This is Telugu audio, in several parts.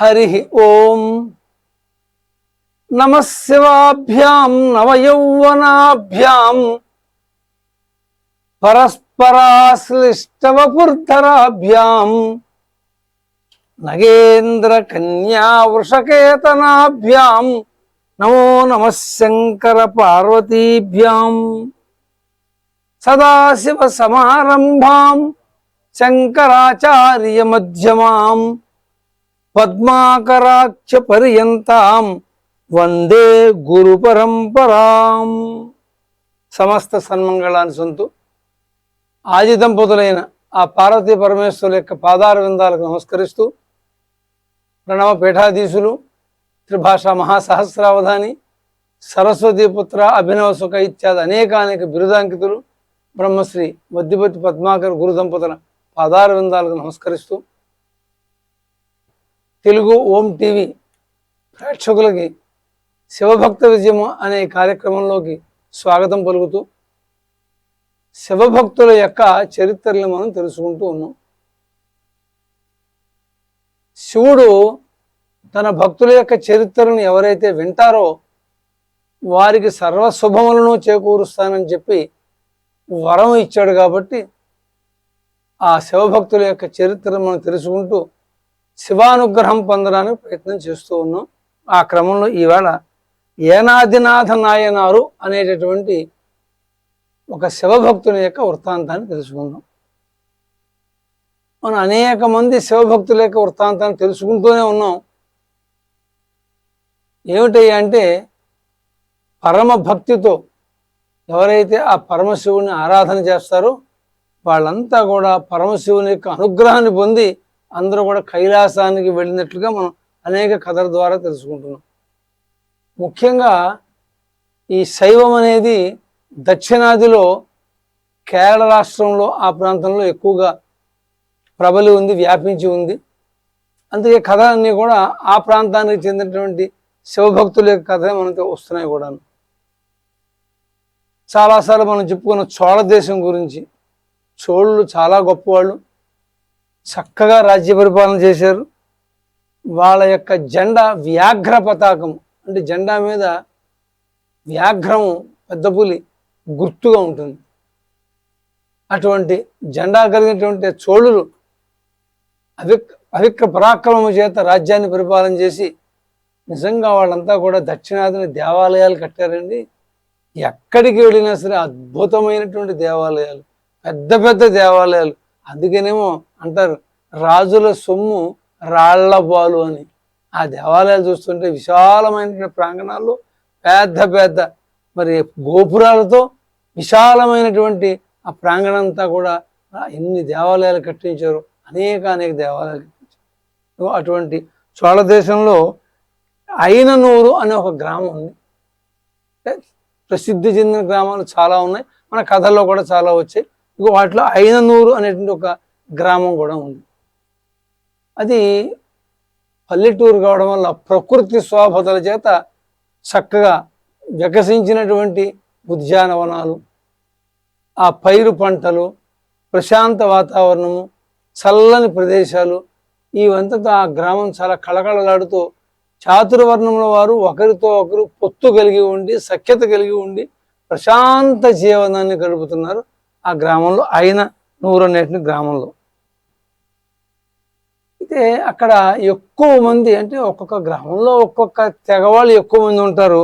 హరి ఓం. నమశివాభ్యాం నవయౌవనాభ్యాం పరస్పరాశ్లిష్టవపుర్ధరాభ్యాం. నగేంద్రకన్యావృషకేతనాభ్యాం. నమో నమ శంకర పార్వతీభ్యాం పద్మాకరాక్ష పర్యంతం వందే గురు పరంపరాం సమస్త సన్మంగళాన్ని సొంతు ఆది దంపతులైన ఆ పార్వతీ పరమేశ్వరుల యొక్క పాదార విందాలకు నమస్కరిస్తూ ప్రణవ పీఠాధీశులు త్రిభాషా మహాసహస్రావధాని సరస్వతీపుత్ర అభినవ సుఖ ఇత్యాది అనేక అనేక బిరుదాంకితులు బ్రహ్మశ్రీ మధ్యపతి పద్మాకర్ గురు దంపతుల పాదార విందాలకు నమస్కరిస్తూ తెలుగు ఓం టీవీ ప్రేక్షకులకి శివభక్త విజయం అనే కార్యక్రమంలోకి స్వాగతం పలుకుతూ శివభక్తుల యొక్క చరిత్రలను మనం తెలుసుకుంటూ ఉన్నాం. శివుడు తన భక్తుల యొక్క చరిత్రను ఎవరైతే వింటారో వారికి సర్వశుభములను చేకూరుస్తానని చెప్పి వరం ఇచ్చాడు కాబట్టి ఆ శివభక్తుల యొక్క చరిత్రను మనం తెలుసుకుంటూ శివానుగ్రహం పొందడానికి ప్రయత్నం చేస్తూ ఉన్నాం. ఆ క్రమంలో ఈవేళ ఏనాదినాథ నాయనారు అనేటటువంటి ఒక శివభక్తుని యొక్క వృత్తాంతాన్ని తెలుసుకుందాం. మనం అనేక మంది శివభక్తుల యొక్క వృత్తాంతాన్ని తెలుసుకుంటూనే ఉన్నాం. ఏమిటయ్యా అంటే పరమ భక్తితో ఎవరైతే ఆ పరమశివుని ఆరాధన చేస్తారో వాళ్ళంతా కూడా పరమశివుని యొక్క అనుగ్రహాన్ని పొంది అందరూ కూడా కైలాసానికి వెళ్ళినట్లుగా మనం అనేక కథల ద్వారా తెలుసుకుంటున్నాం. ముఖ్యంగా ఈ శైవం అనేది దక్షిణాదిలో కేరళ రాష్ట్రంలో ఆ ప్రాంతంలో ఎక్కువగా ప్రబలి ఉంది వ్యాపించి ఉంది. అందుకే కథలన్నీ కూడా ఆ ప్రాంతానికి చెందినటువంటి శివభక్తుల యొక్క కథలే మనకి వస్తున్నాయి కూడా చాలాసార్లు మనం చెప్పుకున్న చోళ దేశం గురించి చోళ్ళు చాలా గొప్పవాళ్ళు. చక్కగా రాజ్య పరిపాలన చేశారు. వాళ్ళ యొక్క జెండా వ్యాఘ్ర పతాకం. అంటే జెండా మీద వ్యాఘ్రము పెద్ద పులి గుర్తుగా ఉంటుంది. అటువంటి జెండా కలిగినటువంటి చోళులు అవిక్ అవిక్ర పరాక్రమం చేత రాజ్యాన్ని పరిపాలన చేసి నిజంగా వాళ్ళంతా కూడా దక్షిణాదిని దేవాలయాలు కట్టారండి. ఎక్కడికి వెళ్ళినా సరే అద్భుతమైనటువంటి దేవాలయాలు పెద్ద పెద్ద దేవాలయాలు అందుకనేమో అంటారు రాజుల సొమ్ము రాళ్ళ బాలు అని. ఆ దేవాలయాలు చూస్తుంటే విశాలమైనటువంటి ప్రాంగణాల్లో పెద్ద పెద్ద మరి గోపురాలతో విశాలమైనటువంటి ఆ ప్రాంగణం అంతా కూడా ఎన్ని దేవాలయాలు కట్టించారు అనేక అనేక దేవాలయాలు కట్టించారు. అటువంటి చోళ దేశంలో అయిననూరు అనే ఒక గ్రామం ఉంది. ప్రసిద్ధి చెందిన గ్రామాలు చాలా ఉన్నాయి. మన కథల్లో కూడా చాలా వచ్చాయి. ఇక వాటిలో ఐననూరు అనేటువంటి ఒక గ్రామం కూడా ఉంది. అది పల్లెటూరు కావడం వల్ల ప్రకృతి శోభతల చేత చక్కగా వికసించినటువంటి ఉద్యానవనాలు ఆ పైరు పంటలు ప్రశాంత వాతావరణము చల్లని ప్రదేశాలు ఇవంతా ఆ గ్రామం చాలా కళకళలాడుతూ చాతుర్వర్ణముల వారు ఒకరితో ఒకరు పొత్తు కలిగి ఉండి సఖ్యత కలిగి ఉండి ప్రశాంత జీవనాన్ని గడుపుతున్నారు. ఆ గ్రామంలో ఆయన నూరు అనేటువంటి గ్రామంలో. అయితే అక్కడ ఎక్కువ మంది అంటే ఒక్కొక్క గ్రామంలో ఒక్కొక్క తెగవాళ్ళు ఎక్కువ మంది ఉంటారు.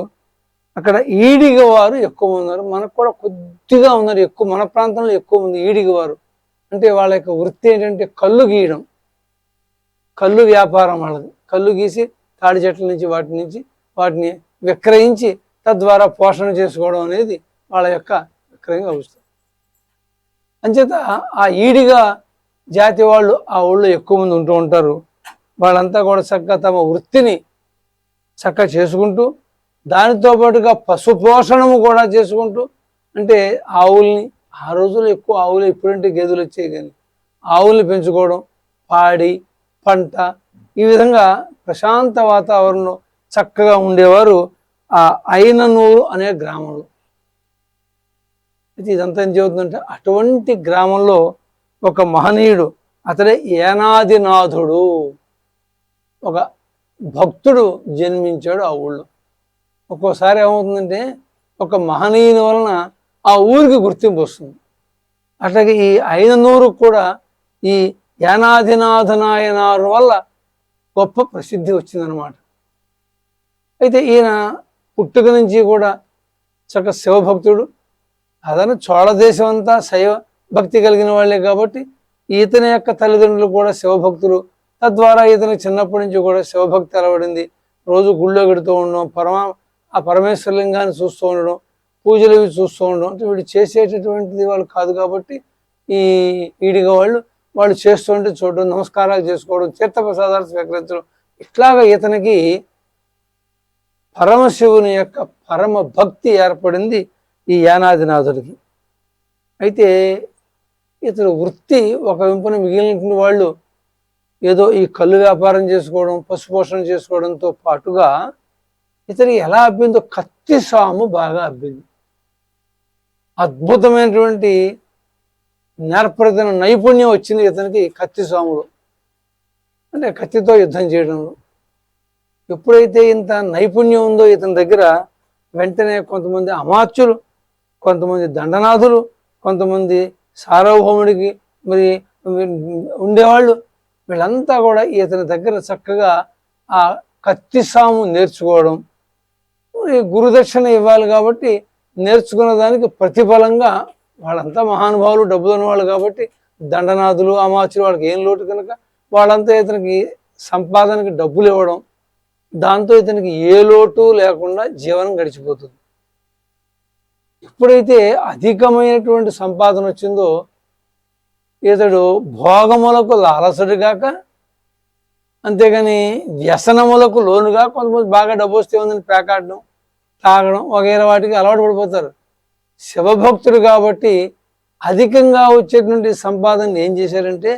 అక్కడ ఈడిగ వారు ఎక్కువ మంది ఉన్నారు. మనకు కూడా కొద్దిగా ఉన్నారు ఎక్కువ మన ప్రాంతంలో ఎక్కువ మంది ఈడిగ వారు. అంటే వాళ్ళ యొక్క వృత్తి ఏంటంటే కళ్ళు గీయడం. కళ్ళు వ్యాపారం వాళ్ళది. కళ్ళు గీసి తాడి చెట్ల నుంచి వాటి నుంచి వాటిని విక్రయించి తద్వారా పోషణ చేసుకోవడం అనేది వాళ్ళ యొక్క విక్రయంగా అవుతుంది. అంచేత ఆ ఈడిగా జాతి వాళ్ళు ఆ ఊళ్ళో ఎక్కువ మంది ఉంటూ ఉంటారు. వాళ్ళంతా కూడా చక్కగా తమ వృత్తిని చక్కగా చేసుకుంటూ దానితో పాటుగా పశుపోషణము కూడా చేసుకుంటూ అంటే ఆవుల్ని ఆ రోజుల్లో ఎక్కువ ఆవులు ఇప్పుడంటే గేదెలు వచ్చాయి కానీ ఆవుల్ని పెంచుకోవడం పాడి పంట ఈ విధంగా ప్రశాంత వాతావరణంలో చక్కగా ఉండేవారు ఆ అయిననూరు అనే గ్రామంలో. అయితే ఇదంతా ఏం చెబుతుందంటే అటువంటి గ్రామంలో ఒక మహనీయుడు అతడే ఏనాదినాథుడు ఒక భక్తుడు జన్మించాడు ఆ ఊళ్ళో. ఒక్కోసారి ఏమవుతుందంటే ఒక మహనీయుని వలన ఆ ఊరికి గుర్తింపు వస్తుంది. అట్లాగే ఈ ఐననూరు కూడా ఈ యానాధినాథనాయనారు వల్ల గొప్ప ప్రసిద్ధి వచ్చిందనమాట అయితే ఈయన పుట్టుక నుంచి కూడా చక్క శివభక్తుడు అదను చోళ దేశం అంతా శైవ భక్తి కలిగిన వాళ్ళే కాబట్టి ఈతని యొక్క తల్లిదండ్రులు కూడా శివభక్తులు. తద్వారా ఈతను చిన్నప్పటి నుంచి కూడా శివభక్తి అలవడింది. రోజు గుళ్ళో గడుతూ ఉండడం పరమ ఆ పరమేశ్వరలింగాన్ని చూస్తూ ఉండడం పూజలు ఇవి చూస్తూ ఉండడం అంటే వీడు చేసేటటువంటిది వాళ్ళు కాదు కాబట్టి ఈ ఈడిగా వాళ్ళు వాళ్ళు చేస్తుంటే చూడడం నమస్కారాలు చేసుకోవడం తీర్థప్రసాదాలు స్వీకరించడం ఇట్లాగా ఇతనికి పరమశివుని యొక్క పరమ భక్తి ఏర్పడింది. ఈ యానాదినాథుడికి. అయితే ఇతడు వృత్తి ఒక వెంపున మిగిలిన వాళ్ళు ఏదో ఈ కళ్ళు వ్యాపారం చేసుకోవడం పశుపోషణ చేసుకోవడంతో పాటుగా ఇతనికి ఎలా అబ్బిందో కత్తి సాము బాగా అబ్బింది. అద్భుతమైనటువంటి నేర్పరితన నైపుణ్యం వచ్చింది ఇతనికి కత్తి సాములో. అంటే కత్తితో యుద్ధం చేయడంలో. ఎప్పుడైతే ఇంత నైపుణ్యం ఉందో ఇతని దగ్గర వెంటనే కొంతమంది అమాత్యులు కొంతమంది దండనాథులు కొంతమంది సార్వభౌముడికి మరి ఉండేవాళ్ళు. వీళ్ళంతా కూడా ఇతని దగ్గర చక్కగా ఆ కత్తి సాము నేర్చుకోవడం మరి గురుదక్షిణ ఇవ్వాలి కాబట్టి నేర్చుకున్న దానికి ప్రతిఫలంగా వాళ్ళంతా మహానుభావులు డబ్బులు వాళ్ళు కాబట్టి దండనాథులు అమాచులు వాళ్ళకి ఏం లోటు కనుక వాళ్ళంతా ఇతనికి సంపాదనకి డబ్బులు ఇవ్వడం దాంతో ఇతనికి ఏ లోటు లేకుండా జీవనం గడిచిపోతుంది. ఎప్పుడైతే అధికమైనటువంటి సంపాదన వచ్చిందో ఇతడు భోగములకు లాలసుడు కాక అంతేగాని వ్యసనములకు లోనుగా కొంతమంది బాగా డబ్బు వస్తే ఉందని పేకాడడం తాగడం వగైరా వాటికి అలవాటు పడిపోతారు. శివభక్తుడు కాబట్టి అధికంగా వచ్చేటువంటి సంపాదన ఏం చేశారంటే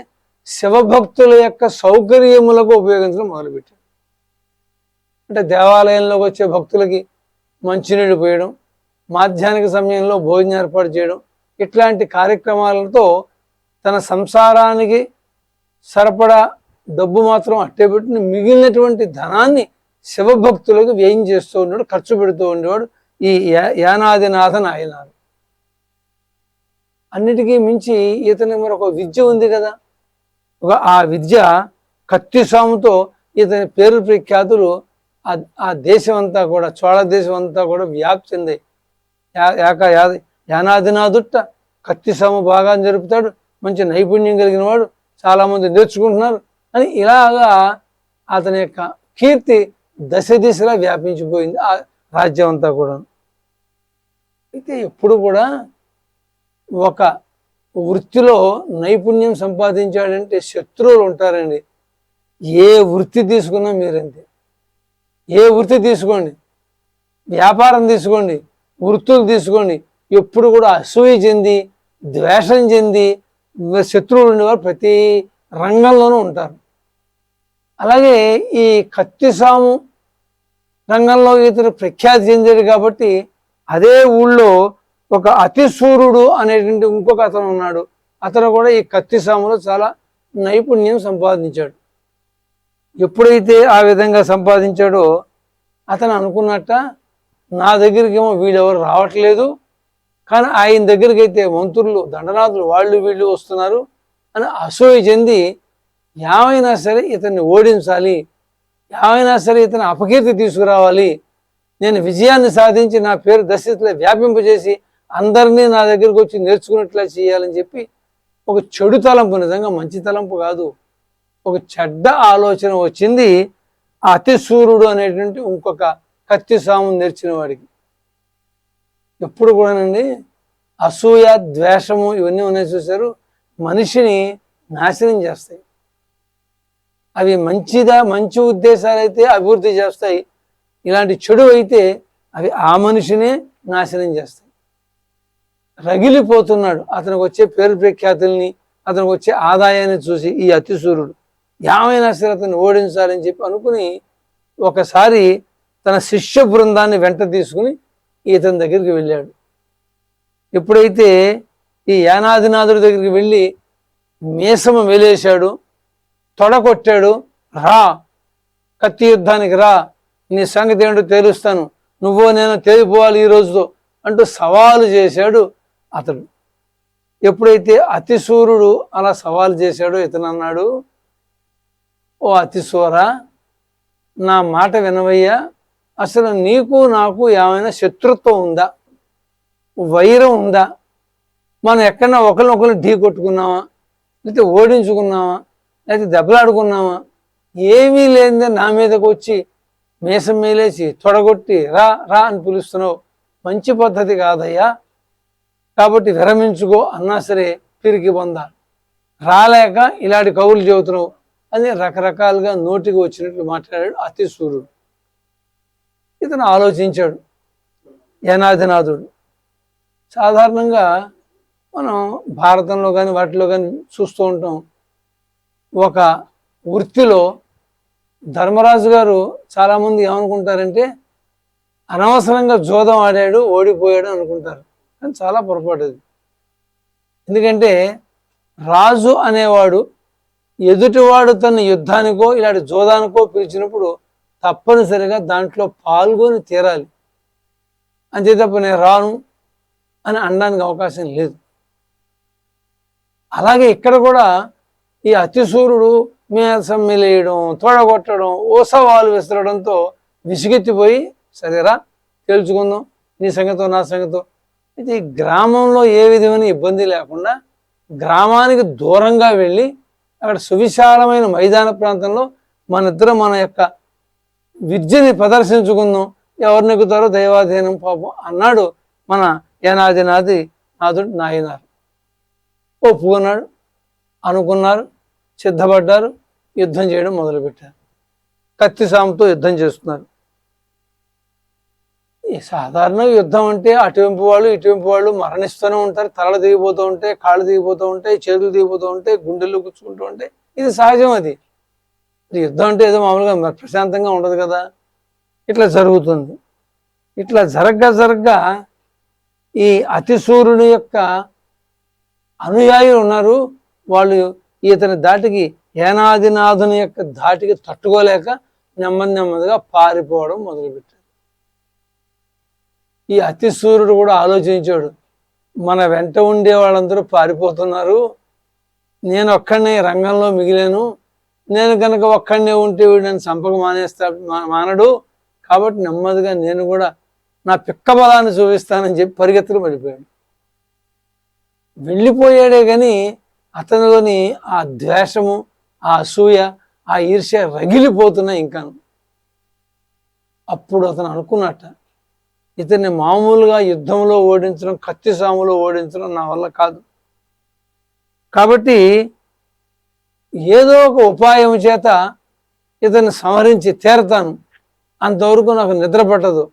శివభక్తుల యొక్క సౌకర్యములకు ఉపయోగించడం మొదలుపెట్టారు. అంటే దేవాలయంలోకి వచ్చే భక్తులకి మంచినీళ్ళు పోయడం మాధ్యాహ్నిక సమయంలో భోజనం ఏర్పాటు చేయడం ఇట్లాంటి కార్యక్రమాలతో తన సంసారానికి సరిపడా డబ్బు మాత్రం అట్టే పెట్టిన మిగిలినటువంటి ధనాన్ని శివభక్తులకు వ్యయం చేస్తూ ఉండేవాడు ఖర్చు పెడుతూ ఉండేవాడు ఈ యా- యానాదినాథ నాయనారు. అన్నిటికీ మించి ఇతని మరొక విద్య ఉంది కదా. ఒక ఆ విద్య కత్తి సాముతో ఇతని పేరు ప్రఖ్యాతులు ఆ దేశం అంతా కూడా చోళ దేశం అంతా కూడా వ్యాప్తి చెందాయి. యాక యాద యానాదినాదుట్ట కత్తి సాము బాగా జరుపుతాడు మంచి నైపుణ్యం కలిగిన వాడు చాలామంది నేర్చుకుంటున్నారు అని ఇలాగా అతని యొక్క కీర్తి దశ దిశలా వ్యాపించిపోయింది ఆ రాజ్యం అంతా కూడా అయితే ఎప్పుడు కూడా ఒక వృత్తిలో నైపుణ్యం సంపాదించాడంటే శత్రువులు ఉంటారండి. ఏ వృత్తి తీసుకున్నా మీరంతే. ఏ వృత్తి తీసుకోండి. వ్యాపారం తీసుకోండి. వృత్తులు తీసుకోండి. ఎప్పుడు కూడా అసూయ చెంది ద్వేషం చెంది శత్రువులు ఉండేవారు ప్రతి రంగంలోనూ ఉంటారు. అలాగే ఈ కత్తి సాము రంగంలో ఇతను ప్రఖ్యాతి చెందాడు కాబట్టి అదే ఊళ్ళో ఒక అతిశూరుడు అనేటువంటి ఇంకొక అతను ఉన్నాడు. అతను కూడా ఈ కత్తి సాములో చాలా నైపుణ్యం సంపాదించాడు. ఎప్పుడైతే ఆ విధంగా సంపాదించాడో అతను అనుకున్నట్ట నా దగ్గరికి ఏమో వీళ్ళెవరు రావట్లేదు. కానీ ఆయన దగ్గరికి అయితే మంత్రులు దండనాథులు వాళ్ళు వీళ్ళు వస్తున్నారు. అని అసూయ చెంది ఏమైనా సరే ఇతన్ని ఓడించాలి ఏమైనా సరే ఇతని అపకీర్తి తీసుకురావాలి నేను విజయాన్ని సాధించి నా పేరు దశలో వ్యాపింపజేసి అందరినీ నా దగ్గరికి వచ్చి నేర్చుకున్నట్లా చేయాలని చెప్పి ఒక చెడు తలంపు నిజంగా మంచి తలంపు కాదు. ఒక చెడ్డ ఆలోచన వచ్చింది. ఆ అనేటువంటి ఇంకొక కత్తి సాము నేర్చిన వాడికి. ఎప్పుడు కూడానండి అసూయ ద్వేషము ఇవన్నీ ఉన్నాయి చూశారు మనిషిని నాశనం చేస్తాయి. అవి మంచిదా మంచి ఉద్దేశాలు అయితే అభివృద్ధి చేస్తాయి. ఇలాంటి చెడు అయితే అవి ఆ మనిషినే నాశనం చేస్తాయి. రగిలిపోతున్నాడు. అతనికి వచ్చే పేరు ప్రఖ్యాతుల్ని అతనికి వచ్చే ఆదాయాన్ని చూసి ఈ అతిసూరుడు ఏమైనా సరే అతను ఓడించాలని చెప్పి అనుకుని ఒకసారి తన శిష్య బృందాన్ని వెంట తీసుకుని ఇతని దగ్గరికి వెళ్ళాడు. ఎప్పుడైతే ఈ యానాదినాథుడి దగ్గరికి వెళ్ళి మీసము వెలేశాడు తొడ కొట్టాడు రా కత్తి యుద్ధానికి రా నీ సంగతి ఏంటో తేలుస్తాను నువ్వో నేను తేలిపోవాలి ఈ రోజుతో అంటూ సవాలు చేశాడు అతడు. ఎప్పుడైతే అతిసూరుడు అలా సవాలు చేశాడో ఇతను అన్నాడు ఓ అతిసూర నా మాట వినవయ్యా అసలు నీకు నాకు ఏమైనా శత్రుత్వం ఉందా? వైరం ఉందా? మనం ఎక్కడన్నా ఒకరినొకరు ఢీ కొట్టుకున్నామా? లేకపోతే ఓడించుకున్నామా? లేకపోతే దెబ్బలాడుకున్నామా? ఏమీ లేనిదే నా మీదకు వచ్చి మీసం మేలేసి తొడగొట్టి రా రా అని పిలుస్తున్నావు. మంచి పద్ధతి కాదయ్యా. కాబట్టి విరమించుకో అన్నా సరే తిరిగి పొంద రాలేక ఇలాంటి కవులు చెబుతున్నావు. అని రకరకాలుగా నోటికి వచ్చినట్లు మాట్లాడాడు అతి సూర్యుడు ఇతను ఆలోచించాడు. యనాదినాథుడు సాధారణంగా మనం భారతంలో కానీ వాటిలో కానీ చూస్తూ ఉంటాం. ఒక వృత్తిలో ధర్మరాజు గారు చాలామంది ఏమనుకుంటారంటే అనవసరంగా జోదం ఆడాడు ఓడిపోయాడు అనుకుంటారు. కానీ చాలా పొరపాటు అది. ఎందుకంటే రాజు అనేవాడు ఎదుటివాడు తన యుద్ధానికో ఇలాంటి జోదానికో పిలిచినప్పుడు తప్పనిసరిగా దాంట్లో పాల్గొని తీరాలి. అంతే తప్ప నేను రాను అని అనడానికి అవకాశం లేదు. అలాగే ఇక్కడ కూడా ఈ అతిసూర్యుడు మేసం మిలేయడం తోడగొట్టడం ఓసవాలు విసరడంతో విసిగెత్తిపోయి సరేరా తేల్చుకుందాం నీ సంగతో నా సంగతో. అయితే ఈ గ్రామంలో ఏ విధమైన ఇబ్బంది లేకుండా గ్రామానికి దూరంగా వెళ్ళి అక్కడ సువిశాలమైన మైదాన ప్రాంతంలో మన ఇద్దరం మన యొక్క విద్యని ప్రదర్శించుకుందాం. ఎవరు నెక్కుతారో దైవాధీనం పాపం అన్నాడు మన ఏనాదినాది నాథుడు నాయనారు. ఒప్పుకున్నాడు అనుకున్నారు సిద్ధపడ్డారు యుద్ధం చేయడం మొదలుపెట్టారు. కత్తి సాముతో యుద్ధం చేస్తున్నారు. ఈ సాధారణ యుద్ధం అంటే అటువైపు వాళ్ళు ఇటువైపు వాళ్ళు మరణిస్తూనే ఉంటారు తలలు దిగిపోతూ ఉంటాయి కాళ్ళు దిగిపోతూ ఉంటాయి చేతులు దిగిపోతూ ఉంటాయి గుండెలు కూర్చుకుంటూ ఉంటాయి. ఇది సహజం అది. యుద్ధం అంటే ఏదో మామూలుగా ప్రశాంతంగా ఉండదు కదా. ఇట్లా జరుగుతుంది. ఇట్లా జరగ్గా జరగ్గా ఈ అతిసూరుని యొక్క అనుయాయులు ఉన్నారు. వాళ్ళు ఇతని దాటికి ఏనాదినాథుని యొక్క ధాటికి తట్టుకోలేక నెమ్మది నెమ్మదిగా పారిపోవడం మొదలుపెట్టారు. ఈ అతిసూరుడు కూడా ఆలోచించాడు మన వెంట ఉండే వాళ్ళందరూ పారిపోతున్నారు. నేను ఒక్కడనే రంగంలో మిగిలాను. నేను కనుక ఒక్కడనే ఉంటే వీడు నన్ను చంపక మానేస్తా మానడు. కాబట్టి నెమ్మదిగా నేను కూడా నా పిక్క బలాన్ని చూపిస్తానని చెప్పి పరిగెత్తులు పడిపోయాడు. వెళ్ళిపోయాడే కానీ అతనిలోని ఆ ద్వేషము ఆ అసూయ ఆ ఈర్ష్య రగిలిపోతున్నాయి ఇంకాను అప్పుడు అతను అనుకున్నట్ట ఇతన్ని మామూలుగా యుద్ధంలో ఓడించడం కత్తి సాములో ఓడించడం నా వల్ల కాదు. కాబట్టి ఏదో ఒక ఉపాయం చేత ఇతన్ని సంహరించి తీరతాను. అంతవరకు నాకు నిద్ర పట్టదు.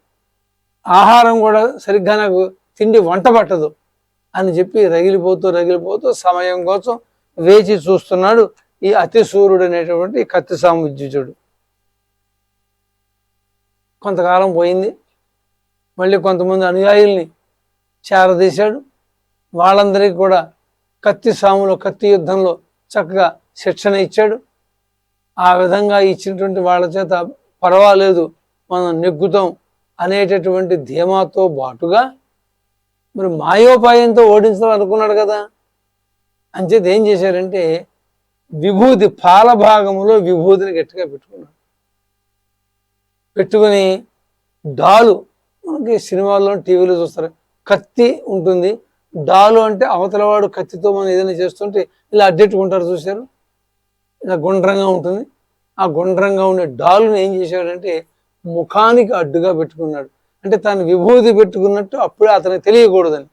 ఆహారం కూడా సరిగ్గా నాకు తిండి వంట పట్టదు అని చెప్పి రగిలిపోతూ రగిలిపోతూ సమయం కోసం వేచి చూస్తున్నాడు ఈ అతిసూరుడు అనేటువంటి కత్తి సాముద్యుజుడు. కొంతకాలం పోయింది. మళ్ళీ కొంతమంది అనుయాయుల్ని చేరదీశాడు. వాళ్ళందరికీ కూడా కత్తి సాములో కత్తి యుద్ధంలో చక్కగా శిక్షణ ఇచ్చాడు. ఆ విధంగా ఇచ్చినటువంటి వాళ్ళ చేత పర్వాలేదు మనం నెగ్గుతాం అనేటటువంటి ధీమాతో బాటుగా మరి మాయోపాయంతో ఓడించడం అనుకున్నాడు కదా. అంచేత ఏం చేశారంటే విభూతి పాల భాగంలో విభూతిని గట్టిగా పెట్టుకున్నాడు. పెట్టుకుని డాలు మనకి సినిమాల్లో టీవీలో చూస్తారు కత్తి ఉంటుంది. డాలు అంటే అవతలవాడు కత్తితో మనం ఏదైనా చేస్తుంటే ఇలా అడ్డెట్టుకుంటారు చూశారు? ఇలా గుండ్రంగా ఉంటుంది. ఆ గుండ్రంగా ఉండే డాలుని ఏం చేశాడంటే ముఖానికి అడ్డుగా పెట్టుకున్నాడు. అంటే తాను విభూతి పెట్టుకున్నట్టు అప్పుడే అతనికి తెలియకూడదని.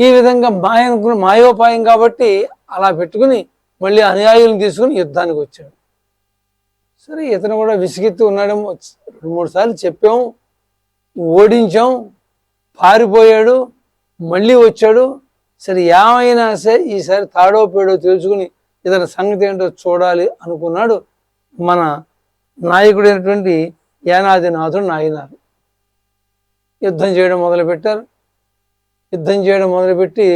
ఈ విధంగా మాయ అనుకున్న మాయోపాయం కాబట్టి అలా పెట్టుకుని మళ్ళీ అనుయాయులను తీసుకుని యుద్ధానికి వచ్చాడు. సరే ఇతను కూడా విసిగెత్తి ఉన్నాడేమో. రెండు మూడు సార్లు చెప్పాం. ఓడించాం. పారిపోయాడు. మళ్ళీ వచ్చాడు. సరే ఏమైనా సరే ఈసారి తాడో పేడో తెలుసుకుని ఇతని సంగతి ఏంటో చూడాలి అనుకున్నాడు మన నాయకుడైనటువంటి యానాదినాథుడు నాయనారు. యుద్ధం చేయడం మొదలుపెట్టారు. యుద్ధం చేయడం మొదలుపెట్టి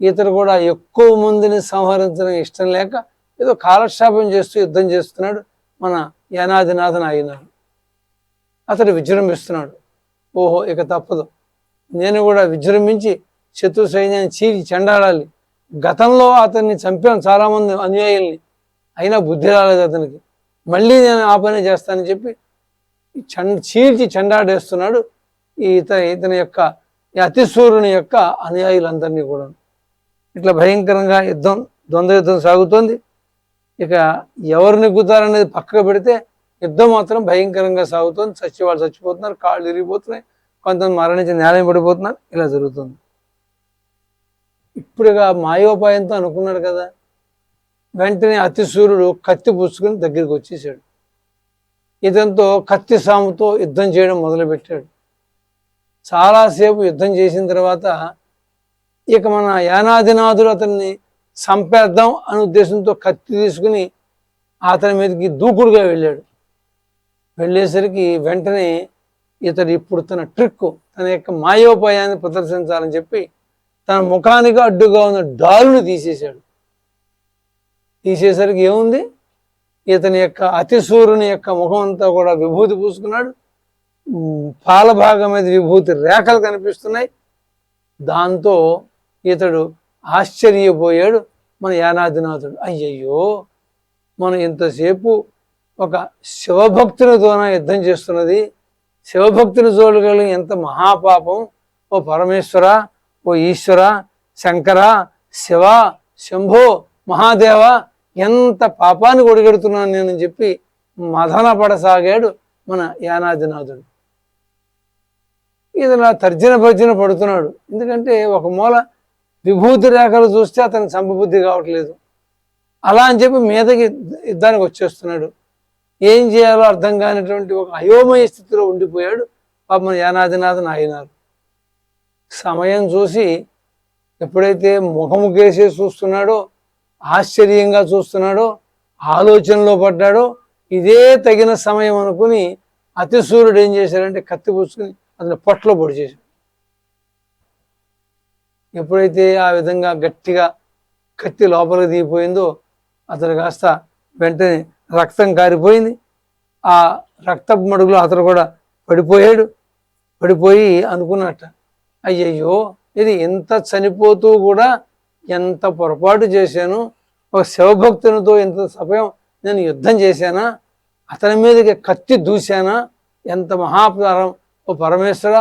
ఇతరు కూడా ఎక్కువ మందిని సంహరించడం ఇష్టం లేక ఏదో కాలక్షేపం చేస్తూ యుద్ధం చేస్తున్నాడు మన యానాదినాథన్ అయినాడు అతడు విజృంభిస్తున్నాడు. ఓహో ఇక తప్పదు. నేను కూడా విజృంభించి శత్రు సైన్యాన్ని చీరి చెండాడాలి గతంలో అతన్ని చంపాను చాలామంది అనుయాయుల్ని. అయినా బుద్ధి రాలేదు అతనికి. మళ్ళీ నేను ఆ పని చేస్తానని చెప్పి చండ చీల్చి చెండాడేస్తున్నాడు ఈ ఇత ఇతని యొక్క ఈ అతిసూరుని యొక్క అనుయాయులందరినీ కూడా. ఇట్లా భయంకరంగా యుద్ధం ద్వంద్వ యుద్ధం సాగుతోంది. ఇక ఎవరు నెగ్గుతారనేది పక్కకు పెడితే యుద్ధం మాత్రం భయంకరంగా సాగుతోంది. చచ్చి వాళ్ళు చచ్చిపోతున్నారు కాళ్ళు విరిగిపోతున్నాయి కొంతమంది మరణించి నేలం పడిపోతున్నారు. ఇలా జరుగుతుంది. ఇప్పుడుగా మాయోపాయంతో అనుకున్నాడు కదా. వెంటనే అతిసూరుడు కత్తి పుచ్చుకుని దగ్గరికి వచ్చేసాడు ఇదంతో కత్తి సాముతో యుద్ధం చేయడం మొదలుపెట్టాడు. చాలాసేపు యుద్ధం చేసిన తర్వాత ఇక మన యానాదినాథుడు అతన్ని చంపేద్దాం అనే ఉద్దేశంతో కత్తి తీసుకుని అతని మీదకి దూకుడుగా వెళ్ళాడు. వెళ్ళేసరికి వెంటనే ఇతడు ఇప్పుడు తన ట్రిక్ తన యొక్క మాయోపాయాన్ని ప్రదర్శించాలని చెప్పి తన ముఖానికి అడ్డుగా ఉన్న డాల్ను తీసేశాడు. తీసేసరికి ఏముంది? ఇతని యొక్క అతిసూరుని యొక్క ముఖం అంతా కూడా విభూతి పూసుకున్నాడు. పాలభాగం మీద విభూతి రేఖలు కనిపిస్తున్నాయి. దాంతో ఇతడు ఆశ్చర్యపోయాడు. మన యానాదినాథుడు అయ్యయ్యో! మనం ఇంతసేపు ఒక శివభక్తునితోన యుద్ధం చేస్తున్నది. శివభక్తుని చూడగలిగిన ఎంత మహాపాపం. ఓ పరమేశ్వర ఓ ఈశ్వర శంకర శివ శంభో మహాదేవ ఎంత పాపాన్ని ఒడిగెడుతున్నాను నేను చెప్పి మదన పడసాగాడు మన యానాదినాథుడు. ఇది నా తర్జన భర్జన పడుతున్నాడు. ఎందుకంటే ఒక మూల విభూతి రేఖలు చూస్తే అతనికి సంపబుద్ధి కావట్లేదు. అలా అని చెప్పి మీదకి యుద్ధానికి వచ్చేస్తున్నాడు. ఏం చేయాలో అర్థం కానిటువంటి ఒక అయోమయ స్థితిలో ఉండిపోయాడు పాప యానాదినాథన్ అయినారు సమయం చూసి ఎప్పుడైతే ముఖముఖేసే చూస్తున్నాడో ఆశ్చర్యంగా చూస్తున్నాడో ఆలోచనలో పడ్డాడో ఇదే తగిన సమయం అనుకుని అతిసూర్యుడు ఏం చేశాడంటే కత్తి పుచ్చుకుని అతని పొట్టలో పొడి చేశాడు. ఎప్పుడైతే ఆ విధంగా గట్టిగా కత్తి లోపలికి దిగిపోయిందో అతను కాస్త వెంటనే రక్తం కారిపోయింది. ఆ రక్తపు మడుగులో అతను కూడా పడిపోయాడు. పడిపోయి అనుకున్నట్ట అయ్యయ్యో ఇది ఎంత చనిపోతూ కూడా ఎంత పొరపాటు చేశాను? ఒక శివభక్తునితో ఇంత సమయం నేను యుద్ధం చేశానా? అతని మీదకి కత్తి దూశానా? ఎంత మహాపకారం. ఓ పరమేశ్వర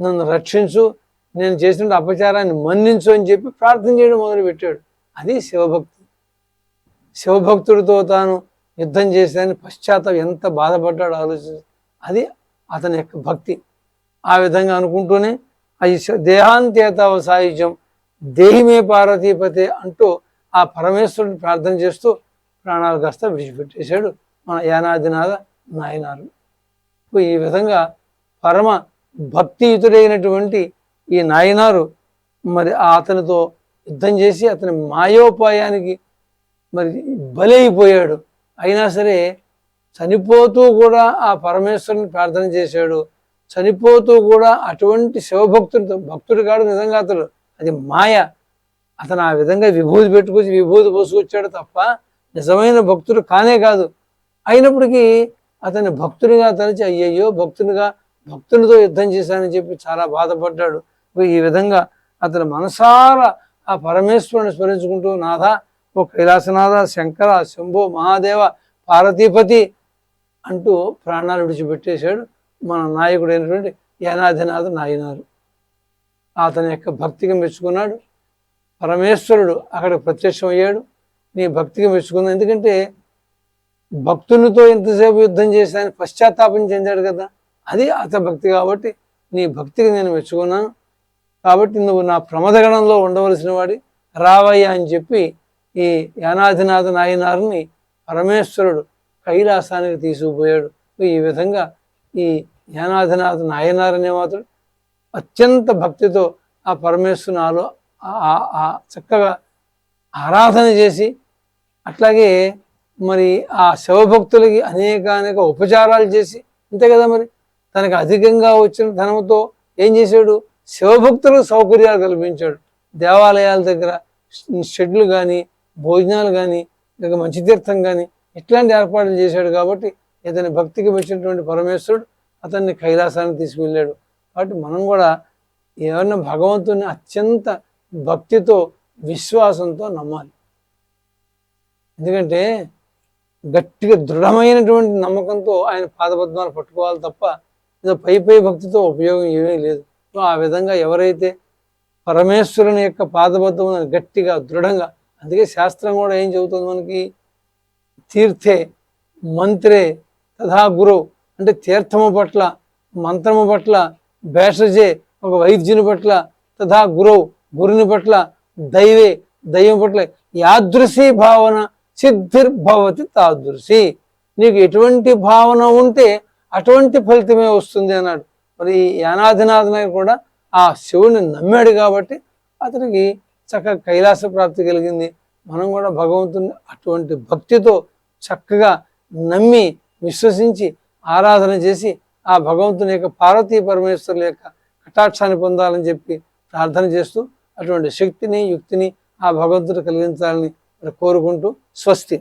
నన్ను రక్షించు. నేను చేసిన అపచారాన్ని మన్నించు అని చెప్పి ప్రార్థన చేయడం మొదలుపెట్టాడు. అది శివభక్తి. శివభక్తుడితో తాను యుద్ధం చేశాను పశ్చాత్తాపం ఎంత బాధపడ్డాడు ఆలోచించి. అది అతని యొక్క భక్తి. ఆ విధంగా అనుకుంటూనే దేహాంతేతావ సాయుధ్యం దేహిమే పార్వతీపతే అంటూ ఆ పరమేశ్వరుని ప్రార్థన చేస్తూ ప్రాణాలు కాస్త విడిచిపెట్టేశాడు మన యానాదినాథ నాయనారు. ఈ విధంగా పరమ భక్తియుతుడైనటువంటి ఈ నాయనారు మరి ఆ అతనితో యుద్ధం చేసి అతని మాయోపాయానికి మరి బలైపోయాడు. అయినా సరే చనిపోతూ కూడా ఆ పరమేశ్వరుని ప్రార్థన చేశాడు. చనిపోతూ కూడా అటువంటి శివభక్తుడితో భక్తుడు కాడు నిజంగా అతడు. అది మాయ. అతను ఆ విధంగా విభూతి పెట్టుకొచ్చి విభూతి పోసుకొచ్చాడు తప్ప నిజమైన భక్తుడు కానే కాదు. అయినప్పటికీ అతని భక్తునిగా తలచి అయ్యయ్యో భక్తునిగా భక్తునితో యుద్ధం చేశానని చెప్పి చాలా బాధపడ్డాడు. ఈ విధంగా అతను మనసారా ఆ పరమేశ్వరుని స్మరించుకుంటూ నాథ ఓ కైలాసనాథ శంకర శంభో మహాదేవ పార్వతీపతి అంటూ ప్రాణాలు విడిచిపెట్టేశాడు. మన నాయకుడైనటువంటి యానాధినాథ నాయనారు. అతని యొక్క భక్తికి మెచ్చుకున్నాడు. పరమేశ్వరుడు అక్కడ ప్రత్యక్షం అయ్యాడు నీ భక్తికి మెచ్చుకున్నాను ఎందుకంటే భక్తునితో ఎంతసేపు యుద్ధం చేశాను పశ్చాత్తాపం చెందాడు కదా. అది అత భక్తి కాబట్టి నీ భక్తికి నేను మెచ్చుకున్నాను. కాబట్టి నువ్వు నా ప్రమదగణంలో ఉండవలసిన వాడి రావయ్య అని చెప్పి ఈ యానాధినాథ నాయనారిని పరమేశ్వరుడు కైలాసానికి తీసుకుపోయాడు. ఈ విధంగా ఈ యానాధినాథ నాయనారనే మాత్రం అత్యంత భక్తితో ఆ పరమేశ్వరుని ఆ- ఆ చక్కగా ఆరాధన చేసి అట్లాగే మరి ఆ శివభక్తులకి అనేక అనేక ఉపచారాలు చేసి అంతే కదా మరి? తనకు అధికంగా వచ్చిన ధనంతో ఏం చేశాడు? శివభక్తులకు సౌకర్యాలు కల్పించాడు. దేవాలయాల దగ్గర షెడ్లు కానీ భోజనాలు కానీ లేక మంచి తీర్థం కానీ ఇట్లాంటి ఏర్పాట్లు చేశాడు కాబట్టి ఇతని భక్తికి వచ్చినటువంటి పరమేశ్వరుడు అతన్ని కైలాసానికి తీసుకువెళ్ళాడు. కాబట్టి మనం కూడా ఏమన్నా భగవంతుని అత్యంత భక్తితో విశ్వాసంతో నమ్మాలి. ఎందుకంటే గట్టిగా దృఢమైనటువంటి నమ్మకంతో ఆయన పాదపద్మాలు పట్టుకోవాలి తప్ప ఏదో పై పై భక్తితో ఉపయోగం ఏమీ లేదు. సో ఆ విధంగా ఎవరైతే పరమేశ్వరుని యొక్క పాదబద్ధం గట్టిగా దృఢంగా అందుకే శాస్త్రం కూడా ఏం చెబుతుంది మనకి? తీర్థే మంత్రే తథా గురు అంటే తీర్థము పట్ల మంత్రము పట్ల భేషజే ఒక వైద్యుని పట్ల తథా గురువు గురుని పట్ల దైవే దైవం పట్ల యాదృశీ భావన సిద్ధిర్భవతి తాదృశి. నీకు ఎటువంటి భావన ఉంటే అటువంటి ఫలితమే వస్తుంది అన్నాడు. మరి ఈ కూడా ఆ శివుని నమ్మాడు కాబట్టి అతనికి చక్కగా కైలాస ప్రాప్తి కలిగింది. మనం కూడా భగవంతుని అటువంటి భక్తితో చక్కగా నమ్మి విశ్వసించి ఆరాధన చేసి ఆ భగవంతుని యొక్క పార్వతీ పరమేశ్వరుల యొక్క కటాక్షాన్ని పొందాలని చెప్పి ప్రార్థన చేస్తూ అటువంటి శక్తిని యుక్తిని ఆ భగవంతుడు కలిగించాలని కోరుకుంటూ స్వస్తి.